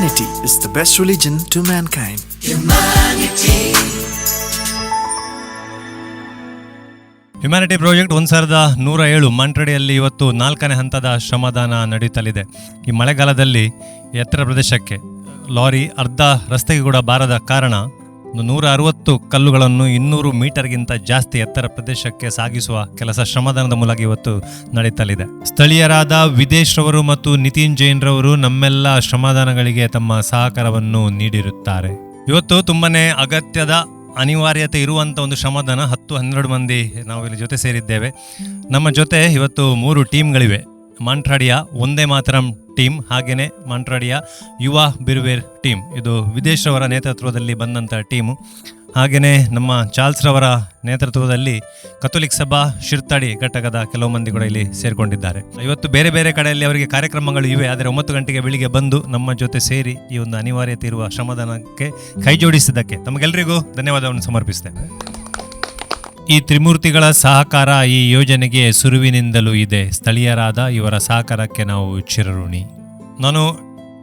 Humanity is the best religion to mankind. Humanity project ಒಂದು ಸಾವಿರದ ನೂರ ಏಳು ಮಂಟ್ರಡಿಯಲ್ಲಿ ಇವತ್ತು ನಾಲ್ಕನೇ ಹಂತದ ಶ್ರಮದಾನ ನಡೀತಲಿದೆ ಈ ಮಳೆಗಾಲದಲ್ಲಿ ಎತ್ತರ ಪ್ರದೇಶಕ್ಕೆ ಲಾರಿ ಅರ್ಧ ರಸ್ತೆಗೆ ಕೂಡ ಬಾರದ ಕಾರಣ ಒಂದು ನೂರ ಅರವತ್ತು ಕಲ್ಲುಗಳನ್ನು ಇನ್ನೂರು ಮೀಟರ್ಗಿಂತ ಜಾಸ್ತಿ ಎತ್ತರ ಪ್ರದೇಶಕ್ಕೆ ಸಾಗಿಸುವ ಕೆಲಸ ಶ್ರಮದಾನದ ಮೂಲಕ ಇವತ್ತು ನಡೀತಲಿದೆ. ಸ್ಥಳೀಯರಾದ ವಿದೇಶ್ ರವರು ಮತ್ತು ನಿತಿನ್ ಜೈನ್ ರವರು ನಮ್ಮೆಲ್ಲ ಶ್ರಮದಾನಗಳಿಗೆ ತಮ್ಮ ಸಹಕಾರವನ್ನು ನೀಡಿರುತ್ತಾರೆ. ಇವತ್ತು ತುಂಬಾನೇ ಅಗತ್ಯದ ಅನಿವಾರ್ಯತೆ ಇರುವಂಥ ಒಂದು ಶ್ರಮದಾನ ಹತ್ತು ಹನ್ನೆರಡು ಮಂದಿ ನಾವು ಇಲ್ಲಿ ಜೊತೆ ಸೇರಿದ್ದೇವೆ. ನಮ್ಮ ಜೊತೆ ಇವತ್ತು ಮೂರು ಟೀಮ್ಗಳಿವೆ. ಮಾಂಟ್ರಾಡಿಯ, ಒಂದೇ ಮಾತರಂ ಟೀಮ್ ಹಾಗೆಯೇ ಮಂಟ್ರಾಡಿಯ ಯುವ ಬಿರುವೇರ್ ಟೀಮ್. ಇದು ವಿದೇಶರವರ ನೇತೃತ್ವದಲ್ಲಿ ಬಂದಂಥ ಟೀಮು. ಹಾಗೆಯೇ ನಮ್ಮ ಚಾರ್ಲ್ಸ್ ರವರ ನೇತೃತ್ವದಲ್ಲಿ ಕಥೋಲಿಕ್ ಸಭಾ ಶಿರ್ತಾಡಿ ಘಟಕದ ಕೆಲವು ಮಂದಿ ಕೂಡ ಇಲ್ಲಿ ಸೇರಿಕೊಂಡಿದ್ದಾರೆ. ಇವತ್ತು ಬೇರೆ ಬೇರೆ ಕಡೆಯಲ್ಲಿ ಅವರಿಗೆ ಕಾರ್ಯಕ್ರಮಗಳು ಇವೆ. ಆದರೆ ಒಂಬತ್ತು ಗಂಟೆಗೆ ಬೆಳಿಗ್ಗೆ ಬಂದು ನಮ್ಮ ಜೊತೆ ಸೇರಿ ಈ ಒಂದು ಅನಿವಾರ್ಯತೆ ಇರುವ ಶ್ರಮದಾನಕ್ಕೆ ಕೈ ಜೋಡಿಸಿದ್ದಕ್ಕೆ ತಮಗೆಲ್ಲರಿಗೂ ಧನ್ಯವಾದವನ್ನು ಸಮರ್ಪಿಸ್ತೇನೆ. ಈ ತ್ರಿಮೂರ್ತಿಗಳ ಸಹಕಾರ ಈ ಯೋಜನೆಗೆ ಸುರುವಿನಿಂದಲೂ ಇದೆ. ಸ್ಥಳೀಯರಾದ ಇವರ ಸಹಕಾರಕ್ಕೆ ನಾವು ಚಿರಋಣಿ. ನಾನು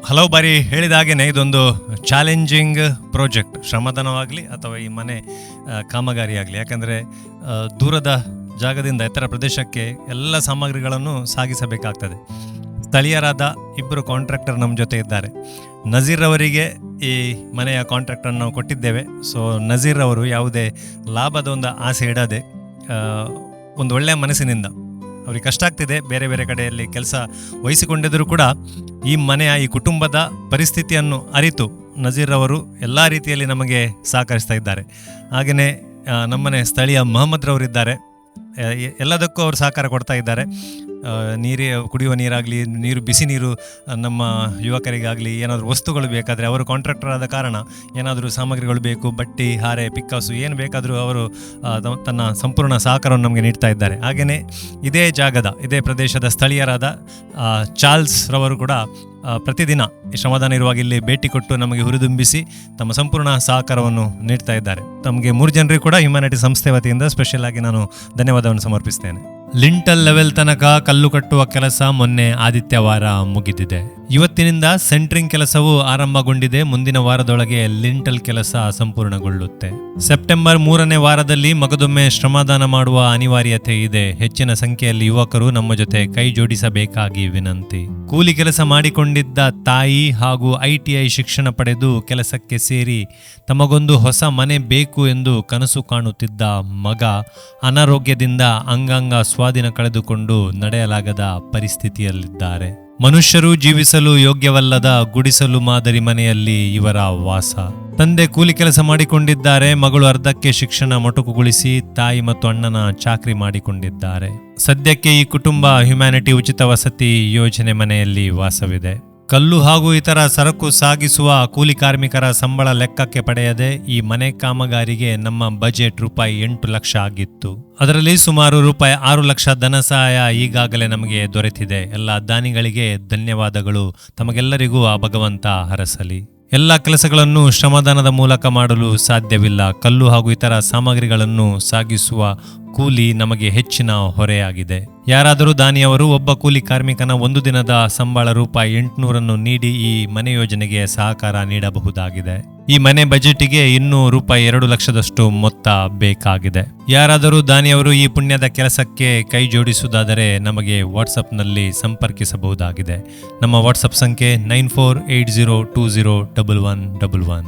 ಹಲವು ಬಾರಿ ಹೇಳಿದ ಇದೊಂದು ಚಾಲೆಂಜಿಂಗ್ ಪ್ರಾಜೆಕ್ಟ್. ಶ್ರಮದಾನವಾಗಲಿ ಅಥವಾ ಈ ಮನೆ ಕಾಮಗಾರಿಯಾಗಲಿ. ಯಾಕಂದರೆ ದೂರದ ಜಾಗದಿಂದ ಎತ್ತರ ಪ್ರದೇಶಕ್ಕೆ ಎಲ್ಲ ಸಾಮಗ್ರಿಗಳನ್ನು ಸಾಗಿಸಬೇಕಾಗ್ತದೆ. ಸ್ಥಳೀಯರಾದ ಇಬ್ಬರು ಕಾಂಟ್ರಾಕ್ಟರ್ ನಮ್ಮ ಜೊತೆ ಇದ್ದಾರೆ. ನಜೀರ್ ಅವರಿಗೆ ಈ ಮನೆಯ ಕಾಂಟ್ರಾಕ್ಟನ್ನು ನಾವು ಕೊಟ್ಟಿದ್ದೇವೆ. ಸೊ ನಜೀರ್ ಅವರು ಯಾವುದೇ ಲಾಭದ ಒಂದು ಆಸೆ ಇಡದೆ ಒಂದು ಒಳ್ಳೆಯ ಮನಸ್ಸಿನಿಂದ ಅವ್ರಿಗೆ ಕಷ್ಟ ಆಗ್ತಿದೆ. ಬೇರೆ ಬೇರೆ ಕಡೆಯಲ್ಲಿ ಕೆಲಸ ವಹಿಸಿಕೊಂಡಿದ್ದರೂ ಕೂಡ ಈ ಮನೆಯ ಈ ಕುಟುಂಬದ ಪರಿಸ್ಥಿತಿಯನ್ನು ಅರಿತು ನಜೀರ್ ಅವರು ಎಲ್ಲ ರೀತಿಯಲ್ಲಿ ನಮಗೆ ಸಹಕರಿಸ್ತಾ ಇದ್ದಾರೆ. ಹಾಗೆಯೇ ನಮ್ಮನೆ ಸ್ಥಳೀಯ ಮೊಹಮ್ಮದ್ ರವರಿದ್ದಾರೆ. ಆ, ಎ- ಎಲ್ಲದಕ್ಕೂ ಅವರು ಸಹಕಾರ ಕೊಡ್ತಾ ಇದ್ದಾರೆ. ನೀರೇ, ಕುಡಿಯುವ ನೀರಾಗಲಿ, ನೀರು, ಬಿಸಿ ನೀರು, ನಮ್ಮ ಯುವಕರಿಗಾಗಲಿ ಏನಾದರೂ ವಸ್ತುಗಳು ಬೇಕಾದರೆ ಅವರು ಕಾಂಟ್ರಾಕ್ಟರ್ ಆದ ಕಾರಣ ಏನಾದರೂ ಸಾಮಗ್ರಿಗಳು ಬೇಕು, ಬಟ್ಟಿ, ಹಾರೆ ಪಿಕ್ಕಾಸು ಏನು ಬೇಕಾದರೂ ಅವರು ತನ್ನ ಸಂಪೂರ್ಣ ಸಹಕಾರವನ್ನು ನಮಗೆ ನೀಡ್ತಾ ಇದ್ದಾರೆ. ಹಾಗೆಯೇ ಇದೇ ಜಾಗದ, ಇದೇ ಪ್ರದೇಶದ ಸ್ಥಳೀಯರಾದ ಚಾರ್ಲ್ಸ್ ರವರು ಕೂಡ ಪ್ರತಿದಿನ ಶ್ರಮದಾನ ಇರುವಾಗ ಇಲ್ಲಿ ಭೇಟಿ ಕೊಟ್ಟು ನಮಗೆ ಹುರಿದುಂಬಿಸಿ ತಮ್ಮ ಸಂಪೂರ್ಣ ಸಹಕಾರವನ್ನು ನೀಡ್ತಾ ಇದ್ದಾರೆ. ತಮಗೆ ಮೂರು ಜನರಿಗೂ ಕೂಡ ಹ್ಯುಮ್ಯಾನಿಟಿ ಸಂಸ್ಥೆ ವತಿಯಿಂದ ಸ್ಪೆಷಲ್ ಆಗಿ ನಾನು ಧನ್ಯವಾದವನ್ನು ಸಮರ್ಪಿಸ್ತೇನೆ. ಲಿಂಟಲ್ ಲೆವೆಲ್ ತನಕ ಕಲ್ಲು ಕಟ್ಟುವ ಕೆಲಸ ಮೊನ್ನೆ ಆದಿತ್ಯವಾರ ಮುಗಿದಿದೆ. ಇವತ್ತಿನಿಂದ ಸೆಂಟ್ರಿಂಗ್ ಕೆಲಸವು ಆರಂಭಗೊಂಡಿದೆ. ಮುಂದಿನ ವಾರದೊಳಗೆ ಲಿಂಟಲ್ ಕೆಲಸ ಸಂಪೂರ್ಣಗೊಳ್ಳುತ್ತೆ. ಸೆಪ್ಟೆಂಬರ್ ಮೂರನೇ ವಾರದಲ್ಲಿ ಮಗದೊಮ್ಮೆ ಶ್ರಮದಾನ ಮಾಡುವ ಅನಿವಾರ್ಯತೆ ಇದೆ. ಹೆಚ್ಚಿನ ಸಂಖ್ಯೆಯಲ್ಲಿ ಯುವಕರು ನಮ್ಮ ಜೊತೆ ಕೈ ಜೋಡಿಸಬೇಕಾಗಿ ವಿನಂತಿ. ಕೂಲಿ ಕೆಲಸ ಮಾಡಿಕೊಂಡಿದ್ದ ತಾಯಿ ಹಾಗೂ ಐಟಿಐ ಶಿಕ್ಷಣ ಪಡೆದು ಕೆಲಸಕ್ಕೆ ಸೇರಿ ತಮಗೊಂದು ಹೊಸ ಮನೆ ಬೇಕು ಎಂದು ಕನಸು ಕಾಣುತ್ತಿದ್ದ ಮಗ ಅನಾರೋಗ್ಯದಿಂದ ಅಂಗಾಂಗ ಸ್ವಾಧೀನ ಕಳೆದುಕೊಂಡು ನಡೆಯಲಾಗದ ಪರಿಸ್ಥಿತಿಯಲ್ಲಿದ್ದಾರೆ. ಮನುಷ್ಯರು ಜೀವಿಸಲು ಯೋಗ್ಯವಲ್ಲದ ಗುಡಿಸಲು ಮಾದರಿ ಮನೆಯಲ್ಲಿ ಇವರ ವಾಸ. ತಂದೆ ಕೂಲಿ ಕೆಲಸ ಮಾಡಿಕೊಂಡಿದ್ದಾರೆ, ಮಗಳು ಅರ್ಧಕ್ಕೆ ಶಿಕ್ಷಣ ಮೊಟಕುಗೊಳಿಸಿ ತಾಯಿ ಮತ್ತು ಅಣ್ಣನ ಚಾಕ್ರಿ ಮಾಡಿಕೊಂಡಿದ್ದಾರೆ. ಸದ್ಯಕ್ಕೆ ಈ ಕುಟುಂಬ ಹ್ಯುಮ್ಯಾನಿಟಿ ಉಚಿತ ವಸತಿ ಯೋಜನೆ ಮನೆಯಲ್ಲಿ ವಾಸವಿದೆ. ಕಲ್ಲು ಹಾಗೂ ಇತರ ಸರಕು ಸಾಗಿಸುವ ಕೂಲಿ ಕಾರ್ಮಿಕರ ಸಂಬಳ ಲೆಕ್ಕಕ್ಕೆ ಪಡೆಯದೆ ಈ ಮನೆ ಕಾಮಗಾರಿಗೆ ನಮ್ಮ ಬಜೆಟ್ ರೂಪಾಯಿ ಎಂಟು ಲಕ್ಷ ಆಗಿತ್ತು. ಅದರಲ್ಲಿ ಸುಮಾರು ರೂಪಾಯಿ ಆರು ಲಕ್ಷ ಧನ ಸಹಾಯ ಈಗಾಗಲೇ ನಮಗೆ ದೊರೆತಿದೆ. ಎಲ್ಲ ದಾನಿಗಳಿಗೆ ಧನ್ಯವಾದಗಳು. ತಮಗೆಲ್ಲರಿಗೂ ಆ ಭಗವಂತ ಹರಸಲಿ. ಎಲ್ಲ ಕೆಲಸಗಳನ್ನು ಶ್ರಮದಾನದ ಮೂಲಕ ಮಾಡಲು ಸಾಧ್ಯವಿಲ್ಲ. ಕಲ್ಲು ಹಾಗೂ ಇತರ ಸಾಮಗ್ರಿಗಳನ್ನು ಸಾಗಿಸುವ ಕೂಲಿ ನಮಗೆ ಹೆಚ್ಚಿನ ಹೊರೆಯಾಗಿದೆ. ಯಾರಾದರೂ ದಾನಿಯವರು ಒಬ್ಬ ಕೂಲಿ ಕಾರ್ಮಿಕನ ಒಂದು ದಿನದ ಸಂಬಳ ರೂಪಾಯಿ ಎಂಟುನೂರನ್ನು ನೀಡಿ ಈ ಮನೆ ಯೋಜನೆಗೆ ಸಹಕಾರ ನೀಡಬಹುದಾಗಿದೆ. ಈ ಮನೆ ಬಜೆಟಿಗೆ ಇನ್ನೂ ರೂಪಾಯಿ ಎರಡು ಲಕ್ಷದಷ್ಟು ಮೊತ್ತ ಬೇಕಾಗಿದೆ. ಯಾರಾದರೂ ದಾನಿಯವರು ಈ ಪುಣ್ಯದ ಕೆಲಸಕ್ಕೆ ಕೈ ಜೋಡಿಸುವುದಾದರೆ ನಮಗೆ ವಾಟ್ಸಪ್ನಲ್ಲಿ ಸಂಪರ್ಕಿಸಬಹುದಾಗಿದೆ. ನಮ್ಮ ವಾಟ್ಸಪ್ ಸಂಖ್ಯೆ nine four eight zero two zero double one double one.